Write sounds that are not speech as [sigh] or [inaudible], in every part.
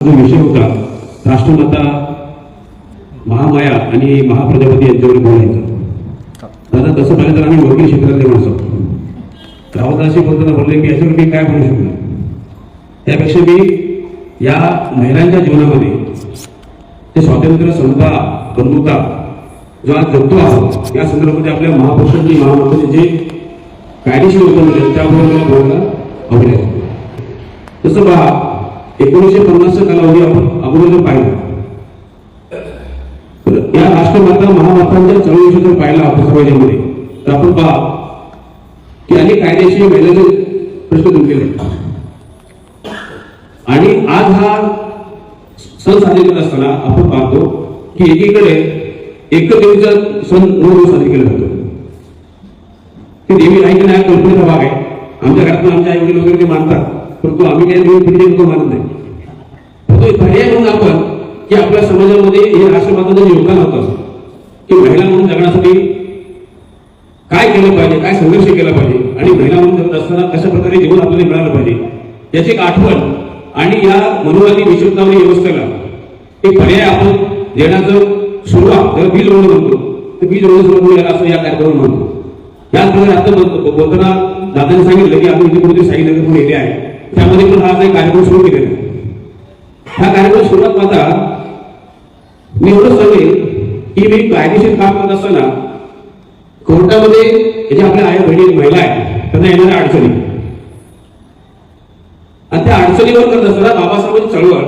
जो विषय होता राष्ट्रमाता महामाया आणि महाप्रजापती यांच्यावर बोलायचा दादा तसं पाहिलं तर आम्ही वकील क्षेत्रातले माणसं आहोत. रावदासी बोलताना बोलले की याच्यावर मी काय बोलू शकणार? त्यापेक्षा मी या महिलांच्या जीवनामध्ये ते स्वातंत्र्य समता बंधुता जो आज जगतो आहोत या संदर्भामध्ये आपल्या महापुरुषांची महामातांनी जे कायदेशीर होतं त्याबरोबर मला बोलायला आवडेल तसं पहा एकोणीसशे पन्नासचा कालावधी आपण अगोदर पाहिला. तर या राष्ट्रमाता महामातांच्या चळवळीशी जर पाहिला आपण समाजामध्ये. तर आपण पहा की अनेक कायदेशीर महिलांचे प्रश्न दूर केले. आणि आज हा सण साजरे करत असताना आपण पाहतो की एकीकडे एक देवीचा सण नऊ दिवस साजरे केला जातो. ती देवी आहे की नाही कल्पनेचा भाग आहे. आमच्या घरात आमच्या आई वडील वगैरे ते मानतात. परंतु आम्ही काही देवी पिढी लोक मानत नाही. परंतु पर्याय म्हणून आपण की आपल्या समाजामध्ये हे राष्ट्रमाताचं जे योगदान होतं की महिला म्हणून जगण्यासाठी काय केलं पाहिजे काय संघर्ष केला पाहिजे आणि महिला म्हणून जगत असताना कशा प्रकारे जीवन आपल्याला मिळालं पाहिजे याची एक आठवण आणि या मनोवादी विश्वनावरी व्यवस्थेला एक पर्याय आपण देण्याचं सुरुवात जर बीज रोड म्हणतो ते बीज रोड सुरू होईल असं या कार्यक्रम म्हणतो. त्याचप्रकारे आता बोलताना दादाने सांगितलं की आपण इथे कुठे साईनगर म्हणून येले आहे. त्यामध्ये पण हा एक कार्यक्रम सुरू केलेला आहे. हा कार्यक्रम सुरुवात माझा मी एवढं सांगेन की मी कायदेशीर काम करत असताना कोर्टामध्ये जे आपल्या आई बहिणी महिला आहेत त्यांना येणाऱ्या अडचणी. आणि त्या अडचणीवर करत असताना बाबासाहेबांची चळवळ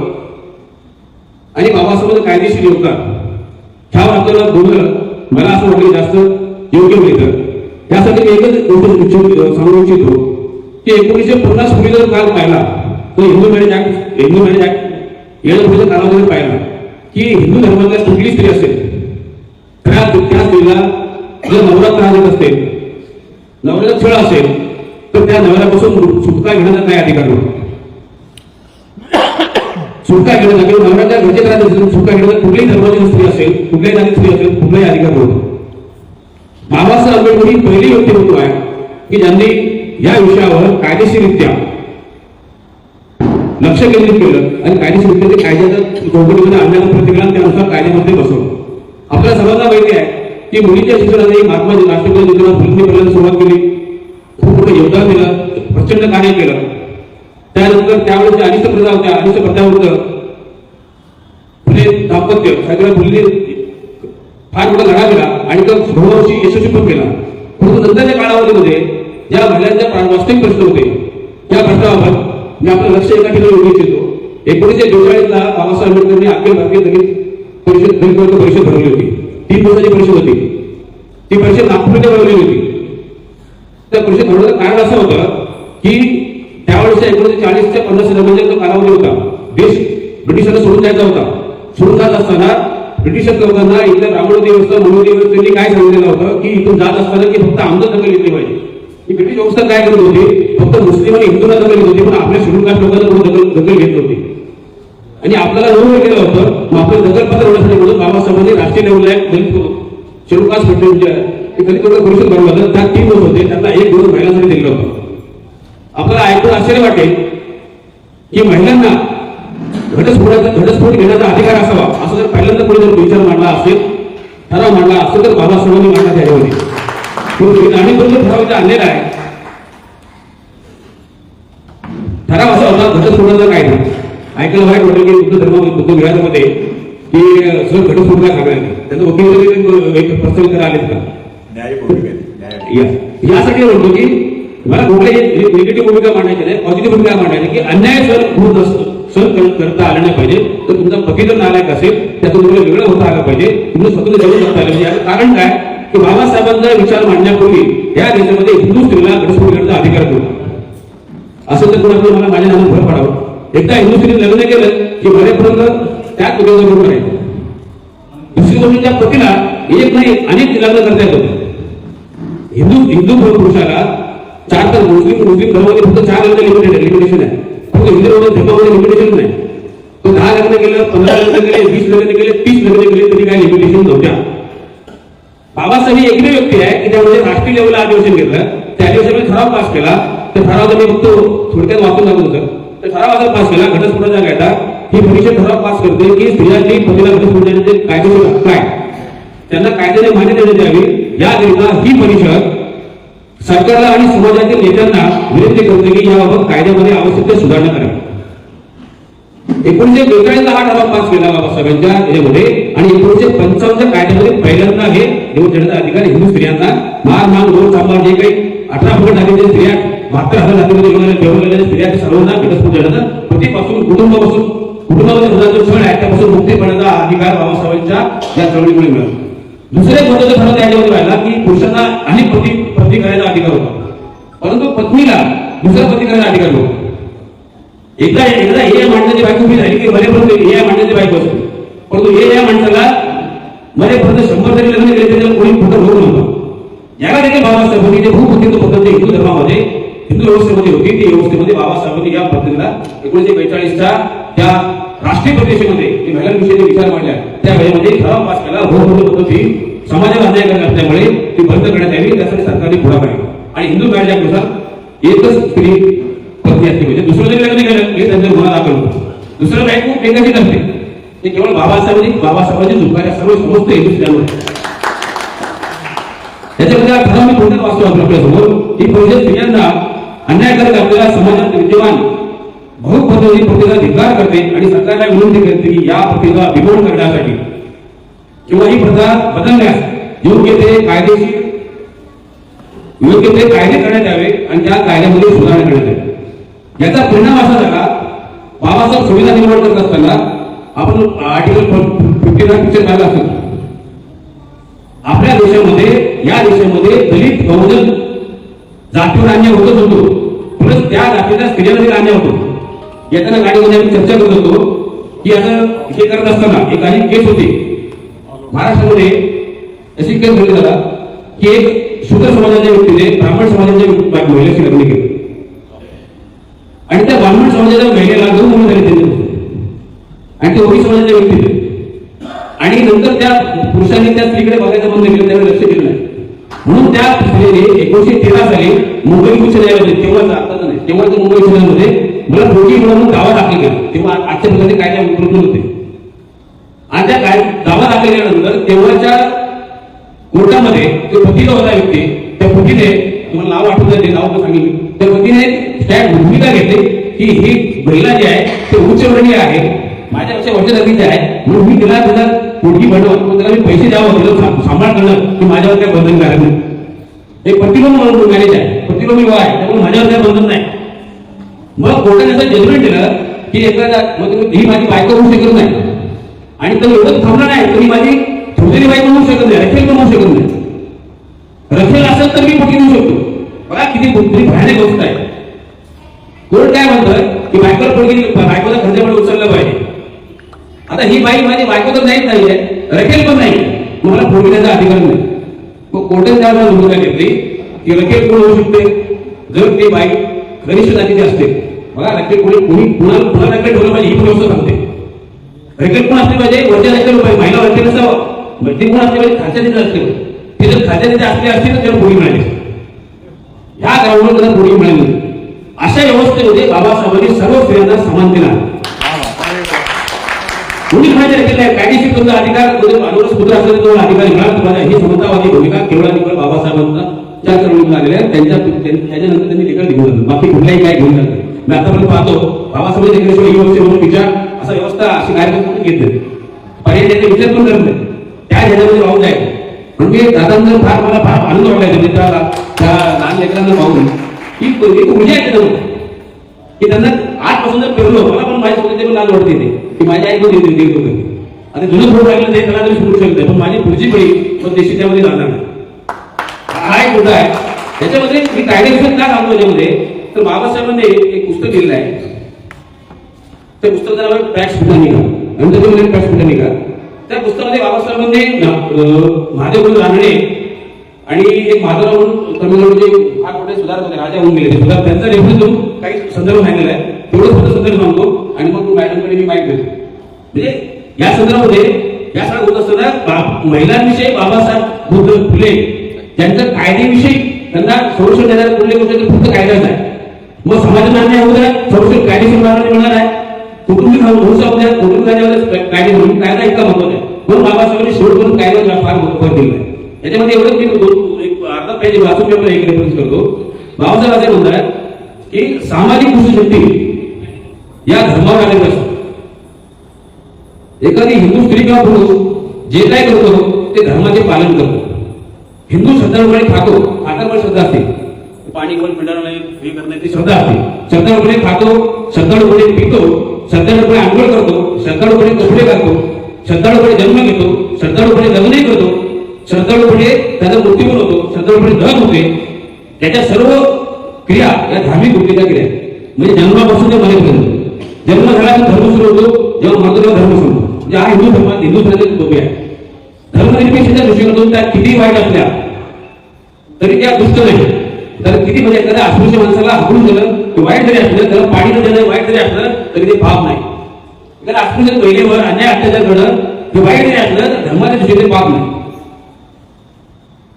आणि बाबासाहेबांचं कायदेशीर योगदान ह्यावर आपल्याला बोलणं मला असं वाटलं जास्त योग्य मिळतं त्यासाठी मी एकच गोष्ट सांगू इच्छितो की एकोणीसशे पन्नास पूर्वी जर काल पाहिला तर Hindu marriage act Hindu marriage act या पुढे कालावधी पाहिला की हिंदू धर्मातल्या कुठली स्त्री असेल? त्या त्या स्त्रीला जर नवरा त्रास देत असेल नवऱ्याचा छळ असेल तर त्या नवऱ्यापासून सुटका घेण्याचा काय अधिकार नव्हता सुटका घेण्याचा किंवा नवऱ्याच्या घरचे त्रास असेल सुटका घेण्याचा कुठल्याही धर्माची स्त्री असेल कुठल्याही जाती स्त्री असेल कुठलाही अधिकार नव्हता बाबासाहेब आंबेडकर ही पहिली व्यक्ती व्यक्तिमत्व आहे की ज्यांनी या विषयावर कायदेशीररित्या लक्ष केंद्रित केलं आणि कायदेशीररित्या ते कायद्याच्या चौकटीमध्ये आणण्याचं प्रतिक्रिया त्यानुसार कायद्यामध्ये बसवलं. आपल्या सर्वांना माहिती आहे की मुलीच्या शिक्षणाने महात्मा राष्ट्रपती ज्योतिराव फुलेंनी सुरुवात केली. खूप मोठं योगदान दिलं प्रचंड कार्य केलं. त्यानंतर त्यावेळेस ज्या अनिष्ट प्रथा होत्या अनिष्ट प्रथाविरुद्ध फुले दाम्पत्य सावित्रीबाई फुलेंनी फार मोठा लढा दिला आणि तो बहुवर्षी यशस्वी पण केला. परंतु नंतरच्या काळामध्ये या महिलांच्या प्रा- वास्तविक प्रश्न होते. त्या प्रश्नाबाबत मी आपलं लक्ष एका ठिकाणी योग्य इच्छितो एकोणीसशे बेचाळीसला बाबासाहेब आंबेडकरांनी अखिल भारतीय दलित परिषद दलित वर्ग परिषद भरवली होती. तीन दिवसाची परिषद होती. ती परिषद नागपूरमध्ये भरवली होती. त्या परिषद भरवण्याचं कारण असं होतं की त्यावेळेस एकोणीसशे चाळीसच्या पन्नास दरम्यान जो कालावधी होता देश ब्रिटिशांना सोडून द्यायचा होता. सोडून जात असताना ब्रिटिश लोकांना इथल्या ब्राह्मण व्यवस्था मनोदी व्यवस्थेने काय सांगितलेलं होतं की इथून जात असताना की फक्त आमचं दखल घेतली पाहिजे. ही ब्रिटिश व्यवस्था काय करत होती? फक्त मुस्लिम आणि हिंदूंना दखल घेत होती पण आपल्या शेड्यूल कास्ट लोकांना कोणी दखल दखल घेत नव्हती. आणि आपल्याला नोंद केलं होतं मग आपलं दखलपत्र होण्यासाठी म्हणून बाबासाहेबांनी राष्ट्रीय लेवलला एक दलित शेड्यूल कास्ट फेडरेशनच्या दलित लोक परिषद भरवलं होतं त्यात तीन दिवस होते त्यांना एक दोन महिलांसाठी दिलं होतं. आपल्याला ऐकून आश्चर्य वाटेल की महिलांना घटस्फोटाचा घटस्फोट घेण्याचा अधिकार असावा असं जर पहिल्यांदा कोणी जर विचार मांडला असेल ठराव मांडला असेल तर बाबासाहेबांनी मांडण्यात आले होते ठराव इथे आणलेला आहे. ठराव असा होता घटस्फोटाचा कायदा ऐकायला वाईट वाटेल की बुद्ध धर्म बुद्ध विहारामध्ये की सर घटस्फोट काय सांगायला त्याचं वकील एक प्रस्तावित करा आलेत का न्याय भूमिका न्याय या- यासाठी म्हणतो की मला कुठल्याही निगेटिव्ह भूमिका मांडायची नाही पॉझिटिव्ह भूमिका मांडायची की अन्याय सर होत असतो. सर कर- करता आला नाही पाहिजे तर तुमचा जर नालायक असेल त्यातून तुम्हाला वेगळं होता आलं पाहिजे तुम्ही स्वतंत्र जगू करता आलं याचं कारण काय? की बाबासाहेबांचा विचार मांडण्यापूर्वी या देशामध्ये हिंदू स्त्रीला घटस्फोट अधिकार नव्हता असं तर कुणाचं मला माझ्या नावानं भर पडावं? एकदा हिंदू स्त्रीने लग्न केलं की मरेपर्यंत त्याच उद्योगात बरोबर आहे दुसरी गोष्ट त्या पतीला एक नाही अनेक लग्न करता येतं. हिंदू हिंदू पुरुषाला चार तर मुस्लिम मुस्लिम धर्मामध्ये फक्त चार लग्न लिमिटेड आहे लिमिटेशन आहे फक्त हिंदू धर्मामध्ये लिमिटेशन नाही. तो दहा लग्न केलं पंधरा लग्न केले वीस लग्न केले तीस लग्न केले तरी काय लिमिटेशन नव्हत्या. बाबासाहेब ही एकमेव व्यक्ती आहे की त्यामध्ये राष्ट्रीय लेवलला अधिवेशन घेतलं. त्या अधिवेशनामध्ये ठराव पास केला. तर ठराव तर मी फक्त थोडक्यात वाचून दाखवतो होतं तर ठराव असा पास केला. घटस्फोटाचा कायदा ही परिषद ठराव पास करते की स्त्रियांनी पतीला घटस्फोटाचे कायदेशीर हक्क आहे त्यांना कायद्याने मान्यता देण्यात यावी. याकरिता ही परिषद सरकारला आणि समाजातील नेत्यांना विनंती करते की याबाबत कायद्यामध्ये आवश्यक ते सुधारणा करावी. एकोणीशे बेचाळीसला हा ठराव पास केला बाबासाहेबांच्या याच्यामध्ये. आणि एकोणीशे पंचावन्नच्या कायद्यामध्ये पहिल्यांदा हे निवड देण्याचा अधिकार हिंदू स्त्रियांना मान मान रोज सांभाळ जे काही अठरा फुट जातीच्या स्त्रिया बहात्तर हजार जातीमध्ये जेवणाऱ्या स्त्रिया सर्वांना घटस्फोट देण्याचा पतीपासून कुटुंबापासून कुटुंबामध्ये होणारा जो छळ आहे. त्यापासून मुक्ती पडण्याचा अधिकार बाबासाहेबांच्या या चळवळीमुळे मिळाला. दुसरे महत्वाचं ठरवलं त्याच्यावर राहिला की पुरुषांना अनेक पती पती करायचा अधिकार होता. परंतु पत्नीला दुसरा पती करायचा अधिकार होता. एकदा एकदा हे या माणसाची बायको उभी झाली की मरेपर्यंत हे या माणसाची बायको असते परंतु हे या माणसाला मरेपर्यंत शंभर तरी लग्न केले त्याच्यावर कोणी खोटं होऊ नव्हता याला देखील बाबासाहेबांनी जे भूपतित्व पद्धती हिंदू धर्मामध्ये. हिंदू व्यवस्थेमध्ये होती ती व्यवस्थेमध्ये बाबासाहेबांनी या पद्धतीला एकोणीशे बेचाळीसच्या त्या राष्ट्रीय परिषदेमध्ये जी महिलांविषयी विचार मांडल्या त्या वेळेमध्ये ठराव पास केला. भूपतित्व पद्धती समाजाला अन्याय करत असल्यामुळे ती बंद करण्यात यावी त्यासाठी सरकारने पुढाकार आणि हिंदू कायद्यानुसार एकच स्त्री पत्नी असते म्हणजे दुसरं मी त्यांचा गुन्हा दाखल होतो दुसरं काही बायको एकाची नसते ते केवळ बाबासाहेबांनी बाबासाहेबांची झुकाऱ्या सर्व समजते हिंदू त्याच्यामध्ये हा ठराव मी थोडक्यात वाचतो आपल्यासमोर ही परिषद स्त्रियांना अन्याय करत आपल्याला समाजात विद्यमान बहुपदवी पद्धती प्रतीचा धिक्कार करते आणि सरकारला विनंती करते की या प्रतीचा विरोध करण्यासाठी किंवा ही प्रथा बदलण्यास योग्य ते कायदेशीर योग्य ते कायदे करण्यात यावे आणि त्या कायद्यामध्ये सुधारणा करण्यात यावी. याचा परिणाम असा झाला बाबासाहेब संविधान निर्माण करत असताना आपण आर्टिकल फिफ्टी नाईन पिक्चर पाहिला असेल आपल्या देशामध्ये या देशामध्ये दलित बहुजन जातीवर अन्याय होतच होतो. प्लस त्या जातीच्या स्त्रियांमध्ये देखील अन्याय होतो. येताना गाडीमध्ये आम्ही चर्चा करत होतो की आता हे करत असताना एक काही केस होती. महाराष्ट्रामध्ये अशी केस झाली झाला की एक शूद्र समाजाच्या व्यक्तीने ब्राह्मण समाजाच्या महिलेशी लग्न केलं. त्या ब्राह्मण समाजाच्या महिलेला दोन मुलं आणि ते ओबी समाजाच्या व्यक्तीने आणि नंतर त्या पुरुषांनी त्या स्त्रीकडे बघायचं बंद केलं त्यावर लक्ष दिलं नाही. म्हणून त्या स्त्रीने एकोणीशे तेरा साली मुंबई उच्च न्यायालयामध्ये तेव्हा आता नाही तेव्हा ते मुंबई उच्च न्यायालयामध्ये मला दोघी म्हणून दावा दाखल केला. तेव्हा आजच्या प्रकारचे कायदा उपलब्ध होते. आणि त्या काय दावा दाखल केल्यानंतर तेव्हाच्या कोर्टामध्ये जो पतीचा होता व्यक्ती त्या पतीने तुम्हाला नाव आठवत नाव सांगितलं त्या पतीने त्या भूमिका घेतली. की ही महिला जी आहे ते उच्चवर्णीय आहे. माझ्यापेक्षा वरच्या जातीची आहे म्हणून मी तिला तिला मुलगी बनव मग त्याला मी पैसे द्यावं तिला सांभाळ करणं की माझ्यावर काय बंधन करायचं नाही. हे प्रतिबंध म्हणून मॅनेज आहे. प्रतिबंध विवाह आहे. त्यामुळे माझ्यावर काय बंधन नाही. मग कोर्टाने असं जजमेंट दिलं की एखादा मग तुम्ही- ही माझी बायको होऊ शकत नाही. आणि तर एवढं थांबणार नाही तर ही माझी ठेवलेली बायको होऊ शकत नाही रखेल पण होऊ शकत नाही. रखेल असेल तर मी पोटी देऊ शकतो. बघा किती किती भयानक गोष्ट आहे. कोर्ट काय म्हणतोय? की बायकोला पोरगी बायकोला खर्चामध्ये उचललं पाहिजे. आता ही बाई माझी बायको तर नाहीच नाहीये रखेल पण नाही. मला पोटी देण्याचा अधिकार नाही. मग कोर्टाने त्यावर भूमिका घेतली की रखेल कोण होऊ शकते? जर ती बाई गरिष्ठ जातीची असते. बघा रखेल कोणी कोणी कुणाला पुन्हा रखेल ठेवलं पाहिजे ही पण सांगते. रकेट कोण असली पाहिजे? वरच्या रकेल पाहिजे महिला रकेल नसावं. वरती कोण असले पाहिजे? खाच्या तिथे असते. ते जर खाच्या तिथे असले असते तर त्याला गोळी मिळाली. ह्या ग्राउंडवर त्याला गोळी मिळाली. अशा व्यवस्थेमध्ये बाबासाहेबांनी सर्व स्त्रियांना समान दिला. कोणी म्हणायचे रकेल कायदेशीर तुमचा अधिकार म्हणजे अनुरस पुत्र असेल तर तुम्हाला अधिकार मिळाला तुम्हाला ही समतावादी भूमिका केवळ आणि केवळ बाबासाहेबांना त्या चळवळीतून आलेल्या त्यांच्या त्याच्यानंतर त्यांनी लेखन लिहून बाकी कुठल्याही काय घेऊन जात मी आतापर्यंत पाहतो बाबासाहेब लेखनाशिवाय ही म्हणून विचार असा व्यवस्था अशी कार्यक्रम घेत नाही पर्याय त्याचे विचार पण करत नाही त्या ह्याच्यामध्ये वाहून जाईल म्हणजे दादांचा फार मला फार आनंद वाटला त्या लहान लेकरांना पाहून की एक ऊर्जा येते त्यांना. की त्यांना आजपासून जर फिरलो मला पण माझ्या स्वतःची पण लाज वाटते ते. की माझी आई पण देते देतो कधी आता जुनं फोड लागलं नाही त्याला तरी सोडू शकते पण माझी पुढची पिढी पण देशी त्यामध्ये जाणार नाही. हा एक मुद्दा आहे. त्याच्यामध्ये मी कायद्याविषयी का सांगतो त्याच्यामध्ये तर बाबासाहेबांनी एक पुस्तक लिहिलं आहे. त्या पुस्तकाचं नाव आहे पॅक्स फुटानिका आणि त्याच्यामध्ये पॅक्स फुटानिका त्या पुस्तकामध्ये बाबासाहेबांनी महादेव गुरु रानडे आणि एक माधवराव तमिळनाडूचे फार मोठे सुधारक होते राजा होऊन गेले सुधार त्यांचा रेफरन्स देऊन काही संदर्भ सांगितलेला आहे. तेवढं सुद्धा संदर्भ सांगतो आणि मग मॅडमकडे मी माहिती देतो म्हणजे या संदर्भामध्ये या सगळ्या होत असताना बा- महिलांविषयी बाबासाहेब बुद्ध फुले त्यांच्या कायदेविषयी त्यांना संरक्षण देण्याचा उल्लेख होतो फक्त कायदाच आहे मग समाजाला अन्याय होत आहे संरक्षण कायदेशीर मार्गाने मिळणार आहे. कुटुंबी वंशामध्ये कुटुंब कायद्यावर कायदे म्हणून कायदा इतका महत्त्वाचा आहे. म्हणून बाबासाहेबांनी शेवट करून कायदा फार महत्त्व दिला आहे याच्यामध्ये एवढं मी दोन एक अर्धा पेज वाचून मी आपल्याला एक रेफरन्स करतो. बाबासाहेब असे म्हणतात की सामाजिक दुष्टशक्ती या धर्मावर आलेल्या असतात एखादी हिंदू स्त्री किंवा पुरुष जे काय करतो ते धर्माचे पालन करतो. हिंदू श्रद्धाळूपणे खातो खातावर श्रद्धा असते. पाणी कोण पिणार नाही हे करण्याची श्रद्धा असते. श्रद्धाळूपणे खातो श्रद्धाळूपणे पितो श्रद्धाळूपणे आंघोळ करतो श्रद्धाळूपणे कपडे घालतो श्रद्धाळूपणे जन्म घेतो श्रद्धाळूपणे लग्नही करतो श्रद्धाळूपणे म्हणजे त्याचा मृत्यू पण होतो श्रद्धाळूपणे म्हणजे दहन होते. त्याच्या सर्व क्रिया या धार्मिक गोष्टीच्या क्रिया म्हणजे जन्मापासून ते मरेपर्यंत. जन्म झाला की धर्म सुरू होतो जेव्हा मरतो धर्म सुरू होतो. म्हणजे हा हिंदू धर्म हिंदू धर्माची तत्व आहे धर्मनिरपेक्षतेच्या दृष्टिकोनातून त्या किती वाईट असल्या तरी त्या दुष्ट नाही तर किती म्हणजे एखाद्या अस्पृश्य माणसाला हाकून दिलं की वाईट जरी असलं त्याला पाणी न देणं वाईट जरी असलं तरी ते पाप नाही. एखाद्या अस्पृश्य महिलेवर अन्याय अत्याचार घडलं की वाईट जरी असलं तर धर्माच्या दृष्टीने पाप नाही.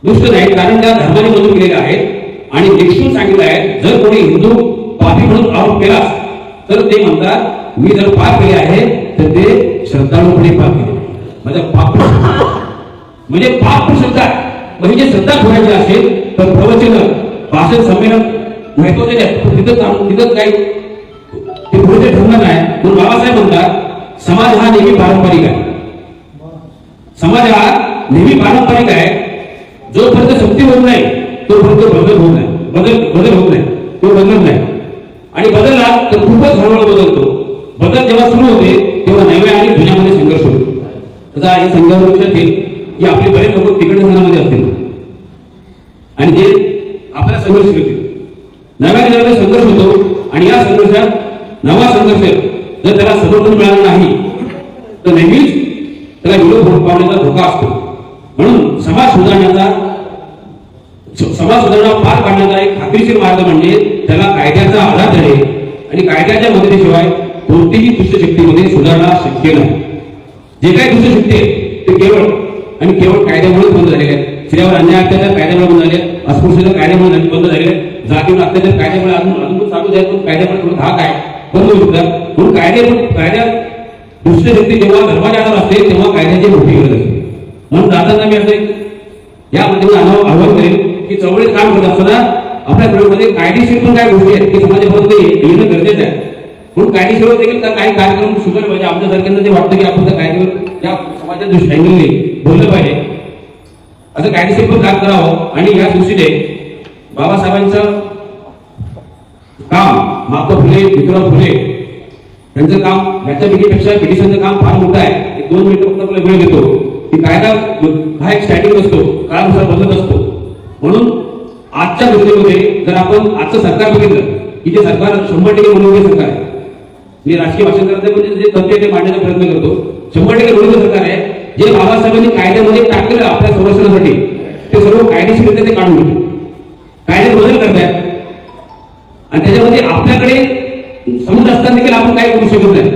दुष्ट नाही कारण त्या धर्माने बनून गेलेल्या आहेत. आणि निक्षून सांगितलं आहे जर कोणी हिंदू पापी म्हणून आरोप केला तर ते म्हणतात मी जर पाप केले आहे तर ते श्रद्धाळूपणे पाप केले. म्हणजे पाप म्हणजे पाप श्रद्धा म्हणजे श्रद्धा ठेवायची असेल तर प्रवचन भाषण संमेलन महत्त्वाचे तिथं तिथं काही ते पुढे नाही. म्हणून बाबासाहेब म्हणतात समाज हा नेहमी पारंपरिक आहे. समाज हा नेहमी पारंपरिक आहे. जोपर्यंत सक्ती होत नाही तोपर्यंत बदल होत नाही. बदल बदल होत नाही. तो बदलत नाही. आणि बदलला तर खूपच हळूहळू बदलतो. बदल जेव्हा सुरू होते तेव्हा नव्या आणि जुन्यामध्ये संघर्ष होतो. त्याचा हे संघर्ष लक्षात येईल की आपले बरेच लोक तिकडे संघामध्ये असतील. आणि जे आपल्या संघर्ष करतील नव्या नव्याने संघर्ष होतो आणि या संघर्षात नवा संघर्ष जर त्याला समर्थन मिळालं नाही तर नेहमीच त्याला विरोध पावण्याचा धोका असतो. म्हणून समाज सुधारण्याचा समाज सुधारणा पार पाडण्याचा एक खात्रीशीर मार्ग म्हणजे त्याला कायद्याचा आधार धरे आणि कायद्याच्या मदतीशिवाय कोणतीही दुष्टशक्तीमध्ये सुधारणा शक्य नाही. जे काही दुष्टशक्ती आहे ते केवळ आणि केवळ कायद्यामुळेच बंद झालेले आहेत. स्त्रियावर अन्याय अत्याचार कायद्यामुळे बंद झाले आहेत. अस्पृश्यता कायद्यामुळे बंद झालेले आहेत. जातीवर अत्याचार कायद्यामुळे अजून अजून चालू जाईल पण कायद्यामुळे थोडं धाक आहे. बंद होऊ शकतात. म्हणून कायदे कायद्या दुष्टशक्ती जेव्हा धर्माच्या आधार असते तेव्हा कायद्याची मोठी गरज असते. म्हणून जाताना मी असं या माध्यमातून आव्हान आव्हान की चळवळीत काम करत असताना आपल्या प्रयोगामध्ये कायदेशीर पण काही गोष्टी आहेत की समाजापर्यंत येणं गरजेचं आहे. म्हणून कायदेशीर देखील का- काही कार्यक्रम सुधारले पाहिजे. आमच्यासारख्यांना ते वाटतं की आपण त्या कायद्यावर त्या समाजाच्या दृष्टीने बोललं पाहिजे. असं कायदेशीर पण काम करावं. आणि या दृष्टीने बाबासाहेबांचं काम महात्मा फुले विक्रम फुले त्यांचं काम याच्या पेक्षा पिटिशनचं काम फार मोठं आहे. एक दोन मिनिटं फक्त आपला वेळ घेतो. की कायदा हा एक स्टॅटिक असतो. काळानुसार बदलत असतो. म्हणून आजच्या घटनेमध्ये जर आपण आजचं सरकार बघितलं की जे सरकार शंभर टक्के मनोरंजन सरकार आहे मी राजकीय भाषण करत म्हणजे जे तथ्य ते मांडण्याचा प्रयत्न करतो शंभर टक्के मनोरंजन सरकार आहे जे बाबासाहेबांनी कायद्यामध्ये टाकलेलं आपल्या संरक्षणासाठी ते सर्व कायदेशीर ते काढून घेतो कायद्यात बदल करतायत. आणि त्याच्यामध्ये आपल्याकडे समज असताना देखील आपण काय करू शकत नाही.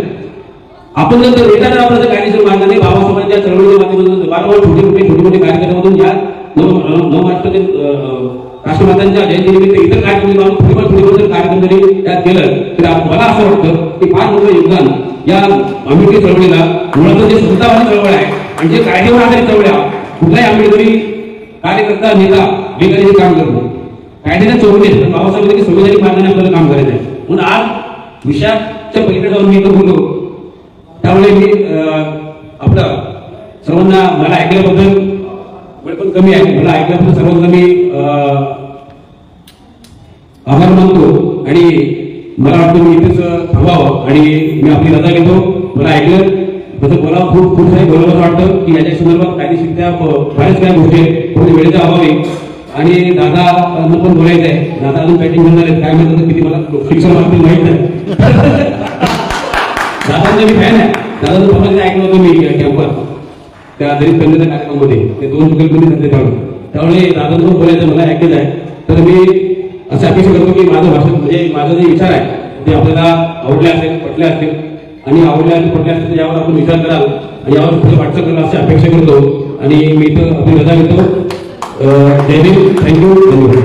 आपण जर डेटा आपण जर कायदेशीर नाही बाबासाहेबांच्या चळवळीच्या माध्यमातून वारंवार छोटे मोठे छोटे मोठे कार्यक्रमातून या नव नवराष्ट्रातील राष्ट्रमातांच्या जयंतीनिमित्त इतर कार्यक्रम लावून थोडीफार थोडीफार जर कार्यक्रम जरी त्यात केलं तर मला असं वाटतं की फार मोठं योगदान या आंबेडकरी चळवळीला मुळात जे संस्थावादी चळवळ आहे आणि जे कायद्यावर आधारित चळवळ आहे कुठलाही आंबेडकरी कार्यकर्ता नेता बेकारी काम करतो कायद्याच्या चौकटीत पण बाबासाहेब संविधानिक मार्गाने आपल्याला काम करायचं आहे. म्हणून आज विषयाच्या पलीकडे जाऊन मी इथं बोललो. त्यामुळे मी आपलं सर्वांना मला ऐकल्याबद्दल वेळ पण कमी आहे. मला ऐकल्याबद्दल सर्वांना मी आभार मानतो आणि मला वाटतं मी इथेच थांबावं आणि मी आपली रजा घेतो. मला ऐकलं तसं मला खूप खूप काही बोलावं वाटतं की याच्या संदर्भात कायदेशीर त्या बऱ्याच काही गोष्टी आहेत. थोडी वेळेच्या अभावी आणि दादा पण बोलायचं आहे. दादा अजून बॅटिंग करणार आहेत काय म्हणतात किती मला शिक्षण मागतील माहीत नाही. [laughs] दादांचा म्हणजे मी फॅन आहे. दादा फक्त ऐकलं होतं मी कॅम्पर त्या दलित कन्याच्या कार्यक्रमामध्ये ते दोन चुकल कमी झाले त्यावेळी त्यामुळे दादांचं बोलायचं मला ऐकलेलं आहे तर मी असं अपेक्षा करतो की माझं भाषण म्हणजे माझा जे विचार आहे ते आपल्याला आवडले असेल पटले असतील आणि आवडले असेल पटले असतील यावर आपण विचार कराल आणि यावर पुढे वाटचाल कराल अशी अपेक्षा करतो. आणि मी इथं आपली रजा घेतो जय भीम थँक्यू धन्यवाद.